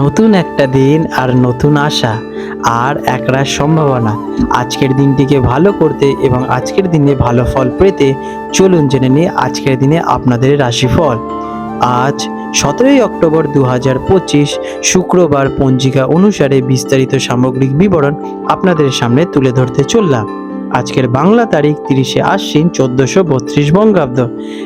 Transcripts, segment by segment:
নতুন একটা দিন আর নতুন আশা, আর একরা সম্ভাবনা। আজকের দিনটিকে ভালো করতে এবং আজকের দিনে ভালো ফল পেতে চলুন জেনে নিই আজকের দিনে আপনাদের রাশিফল। আজ সতেরোই অক্টোবর দু হাজার পঁচিশ, শুক্রবার পঞ্জিকা অনুসারে বিস্তারিত সামগ্রিক বিবরণ আপনাদের সামনে তুলে ধরতে চললাম। আজকের বাংলা তারিখ তিরিশে আশ্বিন চোদ্দশো বত্রিশ বঙ্গাব্দ।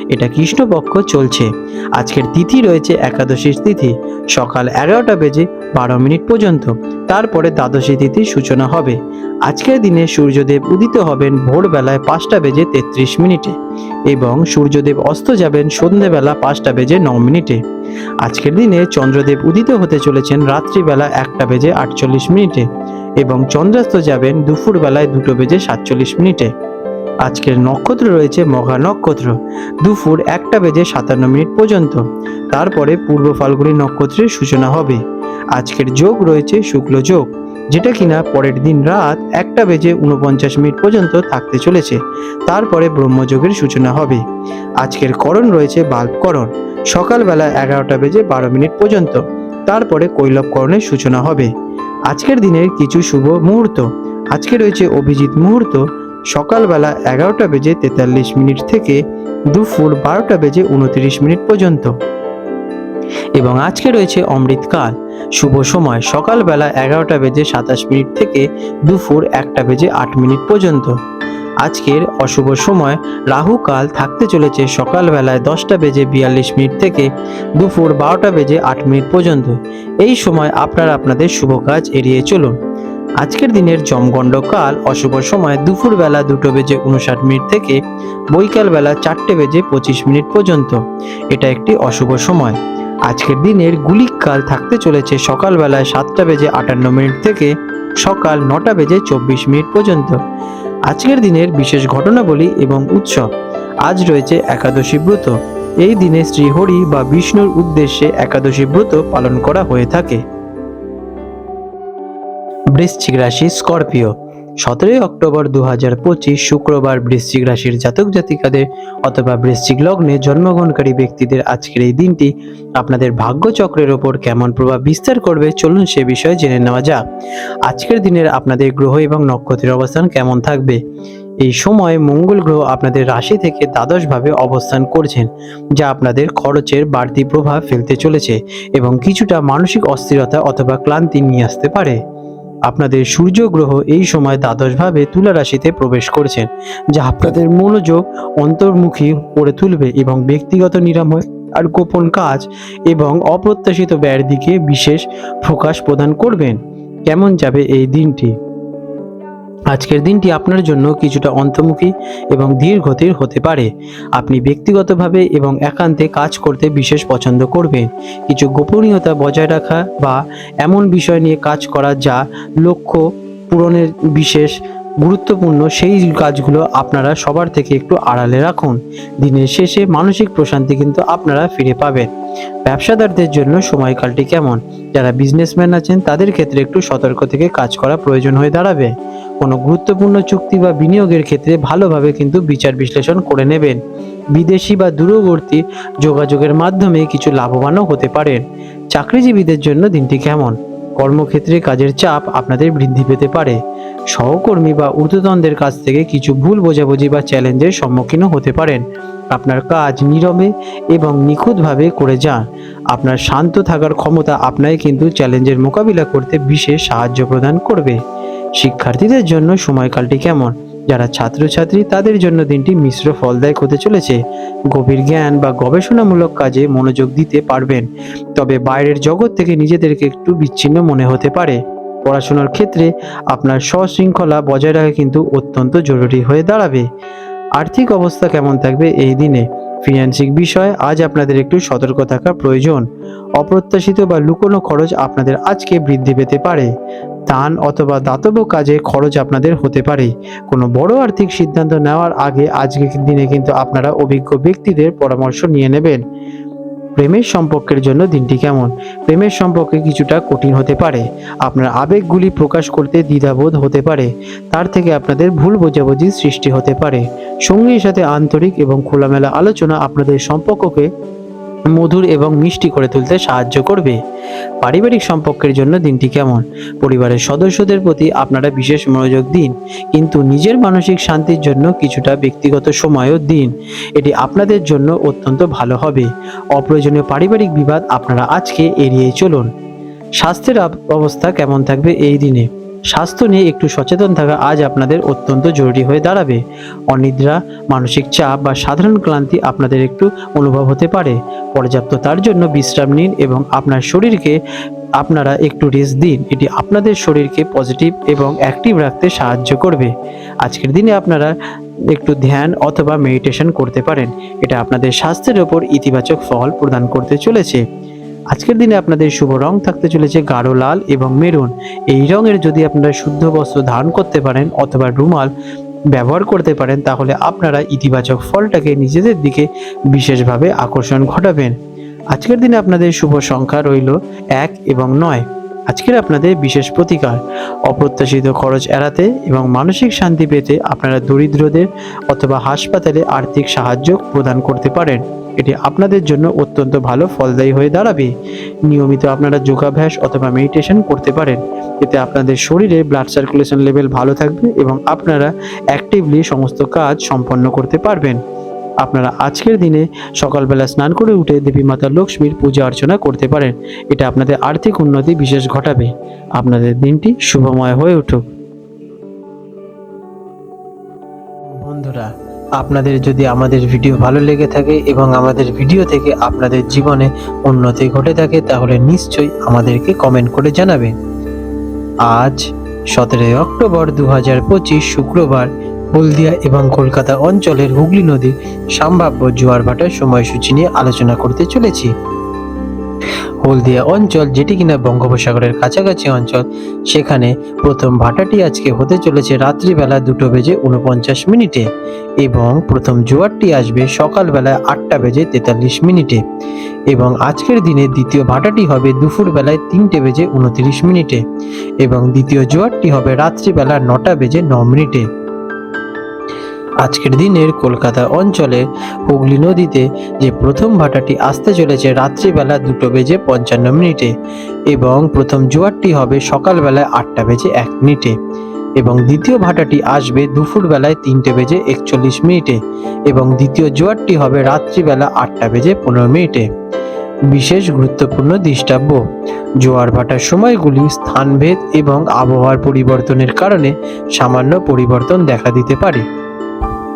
এটা কৃষ্ণপক্ষ চলছে। আজকের তিথি রয়েছে একাদশীর তিথি। সকাল এগারোটা বেজে বারো মিনিট পর্যন্ত। তারপরে দ্বাদশী তিথির সূচনা হবে। আজকের দিনে সূর্যদেব উদিত হবেন ভোরবেলায় পাঁচটা বেজে তেত্রিশ মিনিটে এবং সূর্যদেব অস্ত যাবেন সন্ধেবেলা পাঁচটা বেজে ন মিনিটে। আজকের দিনে চন্দ্রদেব উদিত হতে চলেছেন রাত্রিবেলা একটা বেজে আটচল্লিশ মিনিটে। এবং চন্দ্রাস্ত যাবেন দুপুরবেলায় দুটো বেজে সাতচল্লিশ মিনিটে। আজকের নক্ষত্র রয়েছে মঘা নক্ষত্র। দুপুর একটা বেজে সাতান্ন মিনিট পর্যন্ত। তারপরে পূর্ব ফাল্গুনী নক্ষত্রের সূচনা হবে। আজকের যোগ রয়েছে শুক্ল যোগ, যেটা কিনা পরের দিন রাত একটা বেজে উনপঞ্চাশ মিনিট পর্যন্ত থাকতে চলেছে। তারপরে ব্রহ্মযোগের সূচনা হবে। আজকের করণ রয়েছে বাল্বকরণ সকালবেলা এগারোটা বেজে বারো মিনিট পর্যন্ত। তারপরে কৈলবকরণের সূচনা হবে। আজকের দিনের কিছু শুভ মুহূর্ত। আজকে রয়েছে অভিজিৎ মুহূর্ত। সকালবেলা এগারোটা বেজে তেতাল্লিশ মিনিট থেকে দুপুর বারোটা বেজে উনত্রিশ মিনিট পর্যন্ত। এবং আজকে রয়েছে অমৃতকাল। শুভ সময় সকালবেলা এগারোটা বেজে সাতাশ মিনিট থেকে দুপুর একটা বেজে আট মিনিট পর্যন্ত। আজকের অশুভ সময়, রাহু কাল থাকতে চলেছে সকালবেলায় দশটা বেজে বিয়াল্লিশ মিনিট থেকে দুপুর বারোটা বেজে আট মিনিট পর্যন্ত। এই সময় আপনারা আপনাদের শুভ কাজ এড়িয়ে চলুন। আজকের দিনের জমগণ্ড কাল অশুভ সময় দুপুরবেলা দুটো বেজে উনষাট মিনিট থেকে বৈকালবেলা চারটে বেজে পঁচিশ মিনিট পর্যন্ত। এটা একটি অশুভ সময়। আজকের দিনের গুলিক কাল থাকতে চলেছে সকালবেলায় সাতটা বেজে আটান্ন মিনিট থেকে সকাল নটা বেজে চব্বিশ মিনিট পর্যন্ত। আজকের দিনের বিশেষ ঘটনাবলী এবং উৎসব। আজ রয়েছে একাদশী ব্রত। এই দিনে শ্রীহরি বা বিষ্ণুর উদ্দেশ্যে একাদশী ব্রত পালন করা হয়ে থাকে। বৃশ্চিক রাশি স্করপিও। সতেরোই অক্টোবর দু হাজার পঁচিশ শুক্রবার বৃশ্চিক রাশির জাতক জাতিকাদের অথবা বৃশ্চিক লগ্নে জন্মগ্রহণকারী ব্যক্তিদের আজকের এই দিনটি আপনাদের ভাগ্যচক্রের ওপর কেমন প্রভাব বিস্তার করবে চলুন সে বিষয়ে জেনে নেওয়া যাক। আজকের দিনের আপনাদের গ্রহ এবং নক্ষত্রের অবস্থান কেমন থাকবে? এই সময় মঙ্গল গ্রহ আপনাদের রাশি থেকে দ্বাদশভাবে অবস্থান করছেন, যা আপনাদের খরচের বাড়তি প্রভাব ফেলতে চলেছে এবং কিছুটা মানসিক অস্থিরতা অথবা ক্লান্তি নিয়ে আসতে পারে। আপনাদের সূর্য গ্রহ এই সময় দ্বাদশভাবে তুলা রাশিতে প্রবেশ করেছেন, যা আপনাদের মনোযোগ অন্তর্মুখী করে তুলবে এবং ব্যক্তিগত নিরাময় আর গোপন কাজ এবং অপ্রত্যাশিত ব্যয়ের দিকে বিশেষ ফোকাস প্রদান করবেন। কেমন যাবে এই দিনটি? আজকের দিনটি আপনার জন্য কিছুটা অন্তর্মুখী এবং ধীর গতির হতে পারে। আপনি ব্যক্তিগতভাবে এবং একান্তে কাজ করতে বিশেষ পছন্দ করবেন। কিছু গোপনীয়তা বজায় রাখা বা এমন বিষয় নিয়ে কাজ করা যা লক্ষ্য পূরণের বিশেষ গুরুত্বপূর্ণ সেই কাজগুলো আপনারা সবার থেকে একটু আড়ালে রাখুন। দিনের শেষে মানসিক প্রশান্তি কিন্তু আপনারা ফিরে পাবেন। ব্যবসাদারদের জন্য সময়কালটি কেমন? যারা বিজনেসম্যান আছেন, তাদের ক্ষেত্রে একটু সতর্ক থেকে কাজ করা প্রয়োজন হয়ে দাঁড়াবে। কোনো গুরুত্বপূর্ণ চুক্তি বা বিনিয়োগের ক্ষেত্রে ভালোভাবে কিন্তু বিচার বিশ্লেষণ করে নেবেন। বিদেশি বা দূরবর্তী যোগাযোগের মাধ্যমে কিছু লাভবানও হতে পারেন। চাকরিজীবীদের জন্য দিনটি কেমন? কর্মক্ষেত্রে কাজের চাপ আপনাদের বৃদ্ধি পেতে পারে। সহকর্মী বা ঊর্ধ্বতনদের কাছ থেকে কিছু ভুল বোঝাবুঝি বা চ্যালেঞ্জের সম্মুখীনও হতে পারেন। আপনার কাজ নীরবে এবং নিখুঁতভাবে করে যান। আপনার শান্ত থাকার ক্ষমতা আপনাকে কিন্তু চ্যালেঞ্জের মোকাবিলা করতে বিশেষ সাহায্য প্রদান করবে। শিক্ষার্থীদের জন্য সময়কালটি কেমন? যারা ছাত্রছাত্রী, তাদের জন্য দিনটি মিশ্র ফলদায়ক হতে চলেছে। গভীর জ্ঞান বা গবেষণামূলক কাজে মনোযোগ দিতে পারবেন। তবে বাইরের জগৎ থেকে নিজেদেরকে একটু বিচ্ছিন্ন মনে হতে পারে। পড়াশোনার ক্ষেত্রে আপনার সশৃঙ্খলা বজায় রাখা কিন্তু অত্যন্ত জরুরি হয়ে দাঁড়াবে। আর্থিক অবস্থা কেমন থাকবে এই দিনে? ফিনান্সিক বিষয়ে, আজ আপনাদের একটু সতর্ক থাকা প্রয়োজন। অপ্রত্যাশিত বা লুকোনো খরচ আপনাদের আজকে বৃদ্ধি পেতে পারে। দান অথবা দাতব্য কাজে খরচ আপনাদের হতে পারে। কোনো বড় আর্থিক সিদ্ধান্ত নেওয়ার আগে আজকের দিনে কিন্তু আপনারা অভিজ্ঞ ব্যক্তিদের পরামর্শ নিয়ে নেবেন। প্রেমের সম্পর্কের জন্য দিনটি কেমন? প্রেমের সম্পর্কে কিছুটা কঠিন হতে পারে। আপনার আবেগগুলি প্রকাশ করতে দ্বিধাবোধ হতে পারে। তার থেকে আপনাদের ভুল বোঝাবুঝির সৃষ্টি হতে পারে। সঙ্গীর সাথে আন্তরিক এবং খোলামেলা আলোচনা আপনাদের সম্পর্ককে মধুর এবং মিষ্টি করে তুলতে সাহায্য করবে। পারিবারিক সম্পর্কের জন্য দিনটি কেমন? পরিবারের সদস্যদের প্রতি আপনারা বিশেষ মনোযোগ দিন, কিন্তু নিজের মানসিক শান্তির জন্য কিছুটা ব্যক্তিগত সময়ও দিন। এটি আপনাদের জন্য অত্যন্ত ভালো হবে। অপ্রয়োজনীয় পারিবারিক বিবাদ আপনারা আজকে এড়িয়ে চলুন। স্বাস্থ্যের অবস্থা কেমন থাকবে এই দিনে? স্বাস্থ্য নিয়ে একটু সচেতন থাকা আজ আপনাদের অত্যন্ত জরুরি হয়ে দাঁড়াবে। অনিদ্রা, মানসিক চাপ বা সাধারণ ক্লান্তি আপনাদের একটু অনুভব হতে পারে। পর্যাপ্ত তার জন্য বিশ্রাম নিন এবং আপনার শরীরকে আপনারা একটু রেস্ট দিন। এটি আপনাদের শরীরকে পজিটিভ এবং অ্যাক্টিভ রাখতে সাহায্য করবে। আজকের দিনে আপনারা একটু ধ্যান অথবা মেডিটেশন করতে পারেন। এটা আপনাদের স্বাস্থ্যের ওপর ইতিবাচক ফল প্রদান করতে চলেছে। আজকের দিনে আপনাদের শুভ রং থাকতে চলেছে গাঢ় লাল এবং মেরুন। এই রঙের যদি আপনারা শুদ্ধ বস্ত্র ধারণ করতে পারেন অথবা রুমাল ব্যবহার করতে পারেন, তাহলে আপনারা ইতিবাচক ফলটাকে নিজেদের দিকে বিশেষভাবে আকর্ষণ ঘটাবেন। আজকের দিনে আপনাদের শুভ সংখ্যা রইল এক এবং নয়। আজকের আপনাদের বিশেষ প্রতিকার, অপ্রত্যাশিত খরচ এড়াতে এবং মানসিক শান্তি পেতে আপনারা দরিদ্রদের অথবা হাসপাতালে আর্থিক সাহায্য প্রদান করতে পারেন। এটি আপনাদের জন্য অত্যন্ত ভালো ফলদায়ী হয়ে দাঁড়াবে। নিয়মিত আপনারা যোগাভ্যাস অথবা মেডিটেশন করতে পারেন। এতে আপনাদের শরীরে ব্লাড সার্কুলেশন লেভেল ভালো থাকবে এবং আপনারা অ্যাক্টিভলি সমস্ত কাজ সম্পন্ন করতে পারবেন। আপনারা আজকের দিনে সকালবেলা স্নান করে উঠে দেবী মাতা লক্ষ্মীর পূজা অর্চনা করতে পারেন। এটা আপনাদের আর্থিক উন্নতি বিশেষ ঘটাবে। আপনাদের দিনটি শুভময় হয়ে উঠুক। আপনাদের যদি আমাদের ভিডিও ভালো লেগে থাকে এবং আমাদের ভিডিও থেকে আপনাদের জীবনে উন্নতি ঘটে থাকে, তাহলে নিশ্চয়ই আমাদেরকে কমেন্ট করে জানাবেন। আজ সতেরোই অক্টোবর দু হাজার পঁচিশ শুক্রবার হলদিয়া এবং কলকাতা অঞ্চলের হুগলি নদী সম্ভাব্য জোয়ার ভাটার সময়সূচি নিয়ে আলোচনা করতে চলেছি। হলদিয়া অঞ্চল, যেটি কিনা বঙ্গোপসাগরের কাছাকাছি অঞ্চল। সেখানে প্রথম ভাটাটি আজকে হতে চলেছে রাত্রিবেলা দুটো বেজে উনপঞ্চাশ মিনিটে এবং প্রথম জোয়ারটি আসবে সকালবেলায় আটটা বেজে তেতাল্লিশ মিনিটে এবং আজকের দিনে দ্বিতীয় ভাটাটি হবে দুপুর বেলায় তিনটে বেজে উনত্রিশ মিনিটে এবং দ্বিতীয় জোয়ারটি হবে রাত্রিবেলা নটা বেজে ন মিনিটে। আজকের দিনের কলকাতা অঞ্চলে হুগলি নদীতে যে প্রথম ভাটাটি আসতে চলেছে রাত্রিবেলা দুটো বেজে পঞ্চান্ন মিনিটে এবং প্রথম জোয়ারটি হবে সকালবেলায় আটটা বেজে এক মিনিটে এবং দ্বিতীয় ভাটাটি আসবে দুপুর বেলায় তিনটে বেজে একচল্লিশ মিনিটে এবং দ্বিতীয় জোয়ারটি হবে রাত্রিবেলা আটটা বেজে পনেরো মিনিটে। বিশেষ গুরুত্বপূর্ণ দৃষ্টাব্য, জোয়ার ভাটার সময়গুলি স্থানভেদ এবং আবহাওয়ার পরিবর্তনের কারণে সামান্য পরিবর্তন দেখা দিতে পারে।